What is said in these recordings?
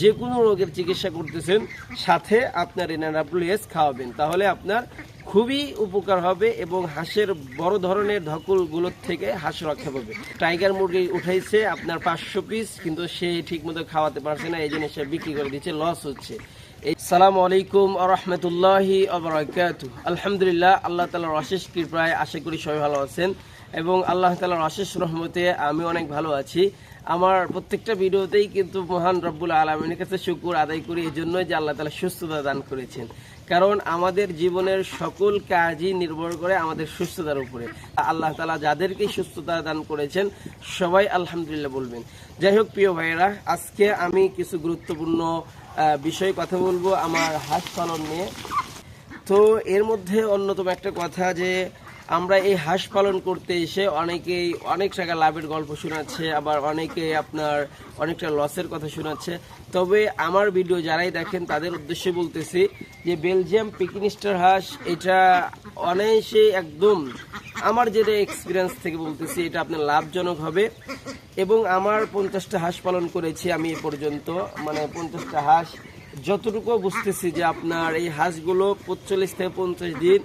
যে কোনো রোগের চিকিৎসা করতেছেন, সাথে আপনার এনআরডাব্লিউএস খাওয়াবেন। তাহলে আপনার খুবই উপকার হবে এবং হাঁসের বড় ধরনের ধকলগুলোর থেকে হাঁস রক্ষা পাবে। টাইগার মুরগি উঠাইছে আপনার পাঁচশো পিস কিন্তু সে ঠিকমতো খাওয়াতে পারছে না, এই জন্য সে বিক্রি করে দিচ্ছে লস হচ্ছে। এই সালাম আলাইকুম রহমতুল্লাহি আবরাকাতু আলহামদুলিল্লাহ, আল্লাহ তালার অশেষ কৃপায় আশা করি সবাই ভালো আছেন এবং আল্লাহ তালার অশেষ রহমতে আমি অনেক ভালো আছি। আমার প্রত্যেকটা ভিডিওতেই কিন্তু মহান রব্বুল আলমিনের কাছে শুকুর আদায় করি এই জন্যই যে আল্লাহ তালা সুস্থতা দান করেছেন। কারণ আমাদের জীবনের সকল কাজই নির্ভর করে আমাদের সুস্থতার উপরে। আল্লাহ তালা যাদেরকে সুস্থতা দান করেছেন, সবাই আলহামদুলিল্লাহ বলবেন। যাই হোক, প্রিয় ভাইয়েরা, আজকে আমি কিছু গুরুত্বপূর্ণ বিষয়ে কথা বলব আমার হাঁস পালন নিয়ে। তো এর মধ্যে অন্যতম একটা কথা যে আমরা এই হাঁস পালন করতে এসে অনেকেই অনেক টাকা লাভের গল্প শোনাচ্ছে, আবার অনেকে আপনার অনেকটা লসের কথা শোনাচ্ছে। তবে আমার ভিডিও যারাই দেখেন, তাদের উদ্দেশ্যে বলতেছি যে বেলজিয়াম পিকনিস্টার হাঁস, এটা অনায়াসে একদম আমার যেটা এক্সপিরিয়েন্স থেকে বলতেছি, এটা আপনার লাভজনক হবে। এবং আমার পঞ্চাশটা হাঁস পালন করেছি আমি এ পর্যন্ত। মানে পঞ্চাশটা হাঁস, যতটুকু বুঝতেছি যে আপনার এই হাঁসগুলো পঁচল্লিশ থেকে পঞ্চাশ দিন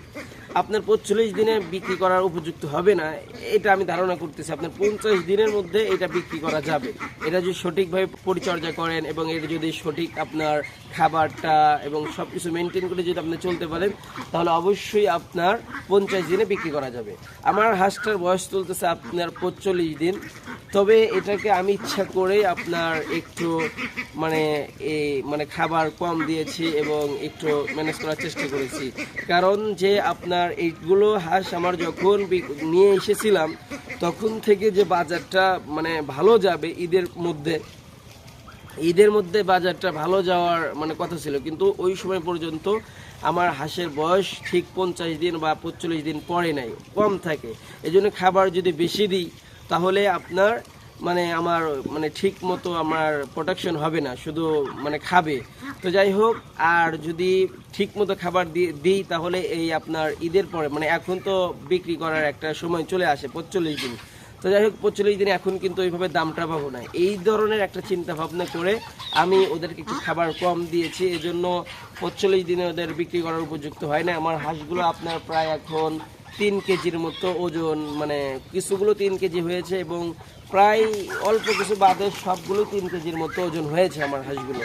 আপনার পঁচিশ দিনে বিক্রি করার উপযুক্ত হবে না, এটা আমি ধারণা করতেছি। আপনার পঞ্চাশ দিনের মধ্যে এটা বিক্রি করা যাবে। এটা যদি সঠিকভাবে পরিচর্যা করেন এবং এটা যদি সঠিক আপনার খাবারটা এবং সব কিছু মেনটেন করে যদি আপনি চলতে পারেন, তাহলে অবশ্যই আপনার পঞ্চাশ দিনে বিক্রি করা যাবে। আমার হাঁসটার বয়স চলতেছে আপনার পঁচল্লিশ দিন। তবে এটাকে আমি ইচ্ছা করে আপনার একটু মানে এই মানে খাবার কম দিয়েছি এবং একটু ম্যানেজ করার চেষ্টা করেছি। কারণ যে আপনার এইগুলো হাঁস আমার যখন নিয়ে এসেছিলাম, তখন থেকে যে বাজারটা মানে ভালো যাবে ঈদের মধ্যে ঈদের মধ্যে বাজারটা ভালো যাওয়ার মানে কথা ছিল, কিন্তু ওই সময় পর্যন্ত আমার হাঁসের বয়স ঠিক পঞ্চাশ দিন বা পঁচল্লিশ দিন পরে নাই, কম থাকে। এই জন্য খাবার যদি বেশি দিই, তাহলে আপনার মানে আমার মানে ঠিক মতো আমার প্রোটেকশন হবে না, শুধু মানে খাবে। তো যাই হোক, আর যদি ঠিক মতো খাবার দিই, তাহলে এই আপনার ঈদের পরে মানে এখন তো বিক্রি করার একটা সময় চলে আসে, পঁচল্লিশ দিন। তো যাই হোক পঁচল্লিশ দিনে এখন কিন্তু ওইভাবে দামটা পাবো না এই ধরনের একটা চিন্তা ভাবনা করে আমি ওদেরকে একটু খাবার কম দিয়েছি, এজন্য পঁচল্লিশ দিনে ওদের বিক্রি করার উপযুক্ত হয় না আমার হাঁসগুলো আপনার প্রায় এখন তিন কেজির মতো ওজন মানে কিছুগুলো তিন কেজি হয়েছে এবং প্রায় অল্প কিছু বাদে সবগুলো তিন কেজির মতো ওজন হয়েছে আমার হাঁসগুলো।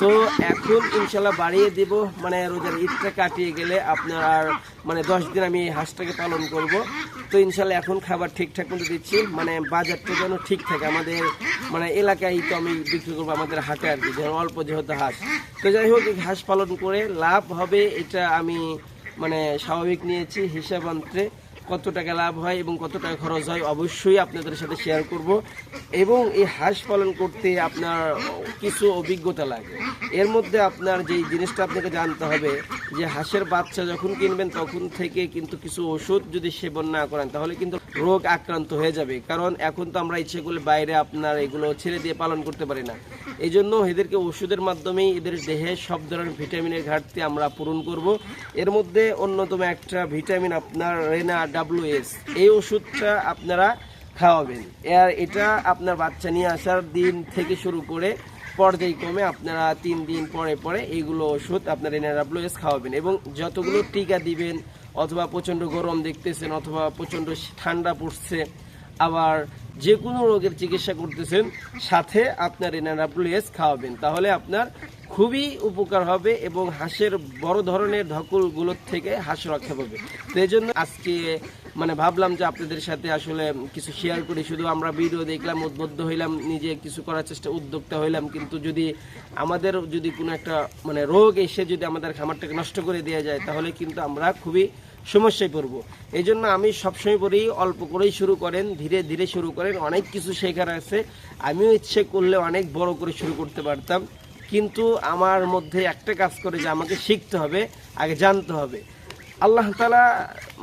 তো এখন ইনশাল্লাহ বাড়িয়ে দেব মানে রোজার ঈদটা কাটিয়ে গেলে আপনার মানে দশ দিন আমি এই হাঁসটাকে পালন করব। তো ইনশাল্লাহ এখন খাবার ঠিকঠাক মতো দিচ্ছি মানে বাজারটা যেন ঠিক থাকে। আমাদের মানে এলাকায় তো আমি বিক্রি করব আমাদের হাটে আর কি, যেন অল্প যেহেতু হাঁস। তো যাই হোক হাঁস পালন করে লাভ হবে, এটা আমি মানে স্বাভাবিক নিয়েছি হিসাব আনতে কত টাকা লাভ হয় এবং কত টাকা খরচ হয় অবশ্যই আপনাদের সাথে শেয়ার করব। এবং এই হাঁস পালন করতে আপনার কিছু অভিজ্ঞতা লাগে। এর মধ্যে আপনার যেই জিনিসটা আপনাকে জানতে হবে, যে হাঁসের বাচ্চা যখন কিনবেন তখন থেকে কিন্তু কিছু ওষুধ যদি সেবন না করেন, তাহলে কিন্তু রোগ আক্রান্ত হয়ে যাবে। কারণ এখন তো আমরা ইচ্ছে করলে বাইরে আপনার এগুলো ছেড়ে দিয়ে পালন করতে পারি না। এই জন্য এদেরকে ওষুধের মাধ্যমেই এদের দেহে সব ধরনের ভিটামিনের ঘাটতি আমরা পূরণ করব। এর মধ্যে অন্যতম একটা ভিটামিন আপনার রেনা ডাব্লিউএস এই ওষুধটা আপনারা খাওয়াবেন। আর এটা আপনার বাচ্চা নিয়ে আসার দিন থেকে শুরু করে পর্যায়ক্রমে আপনারা তিন দিন পরে পরে এইগুলো ওষুধ আপনার এনআরডাব্লিউএস খাওয়াবেন এবং যতগুলো টিকা দিবেন, অথবা প্রচণ্ড গরম দেখতেছেন, অথবা প্রচণ্ড ঠান্ডা পড়ছে, আবার যে কোনো রোগের চিকিৎসা করতেছেন, সাথে আপনার এনআরডাব্লিউএস খাওয়াবেন। তাহলে আপনার খুবই উপকার হবে এবং হাঁসের বড় ধরনের ধকলগুলোর থেকে হাঁস রক্ষা পাবে। তো এই জন্য আজকে মানে ভাবলাম যে আপনাদের সাথে আসলে কিছু শেয়ার করি। শুধু আমরা ভিডিও দেখলাম, উদ্বুদ্ধ হইলাম, নিজে কিছু করার চেষ্টা, উদ্যোক্তা হইলাম। কিন্তু যদি আমাদের যদি কোনো একটা মানে রোগ এসে যদি আমাদের খামারটাকে নষ্ট করে দেওয়া যায়, তাহলে কিন্তু আমরা খুবই সমস্যায় পড়ব। এই জন্য আমি সবসময় বলি, অল্প করেই শুরু করেন, ধীরে ধীরে শুরু করেন। অনেক কিছু শেখার আছে। আমিও ইচ্ছে করলে অনেক বড় করে শুরু করতে পারতাম। কিন্তু আমার মধ্যে একটা কাজ করে যে আমাকে শিখতে হবে, আগে জানতে হবে। আল্লাহ তালা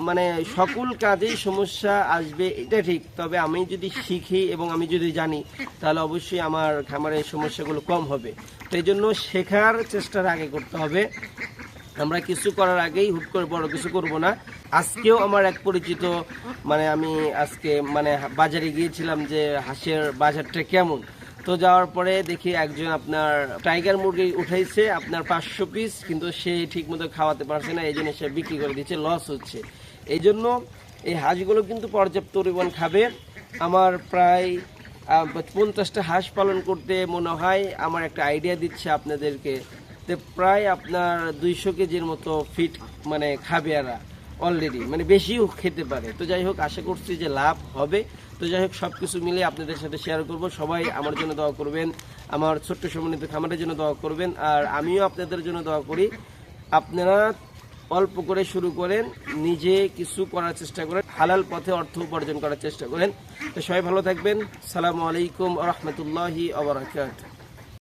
মানে সকল কাজেই সমস্যা আসবে, এটা ঠিক। তবে আমি যদি শিখি এবং আমি যদি জানি, তাহলে অবশ্যই আমার খামারের সমস্যাগুলো কম হবে। তো এই জন্য শেখার চেষ্টার আগে করতে হবে। আমরা কিছু করার আগেই হুট করে বড় কিছু করব না। আজকেও আমার এক পরিচিত মানে আমি আজকে মানে বাজারে গিয়েছিলাম যে হাঁসের বাজারটা কেমন। তো যাওয়ার পরে দেখি একজন আপনার টাইগার মুরগি উঠাইছে, আপনার পাঁচশো পিস কিন্তু সে ঠিক মতো খাওয়াতে পারছে না এই জন্য সে বিক্রি করে দিচ্ছে লস হচ্ছে। এই জন্য এই হাঁসগুলো কিন্তু পর্যাপ্ত পরিমাণ খাবে। আমার প্রায় পঞ্চাশটা হাঁস পালন করতে মনে হয়, আমার একটা আইডিয়া দিচ্ছে আপনাদেরকে। প্রায় আপনার দুইশো কেজির মতো ফিট মানে খাবে এরা। অলরেডি মানে বেশিও খেতে পারে। তো যাই হোক, আশা করছি যে লাভ হবে। তো যাই হোক সব কিছু মিলে আপনাদের সাথে শেয়ার করব। সবাই আমার জন্য দোয়া করবেন, আমার ছোট্ট সমন্বিত খামারের জন্য দোয়া করবেন, আর আমিও আপনাদের জন্য দোয়া করি, আপনারা অল্প করে শুরু করেন, নিজে কিছু করার চেষ্টা করেন, হালাল পথে অর্থ উপার্জন করার চেষ্টা করেন। তো সবাই ভালো থাকবেন। সালামু আলাইকুম রহমতুল্লাহি আবরাকাত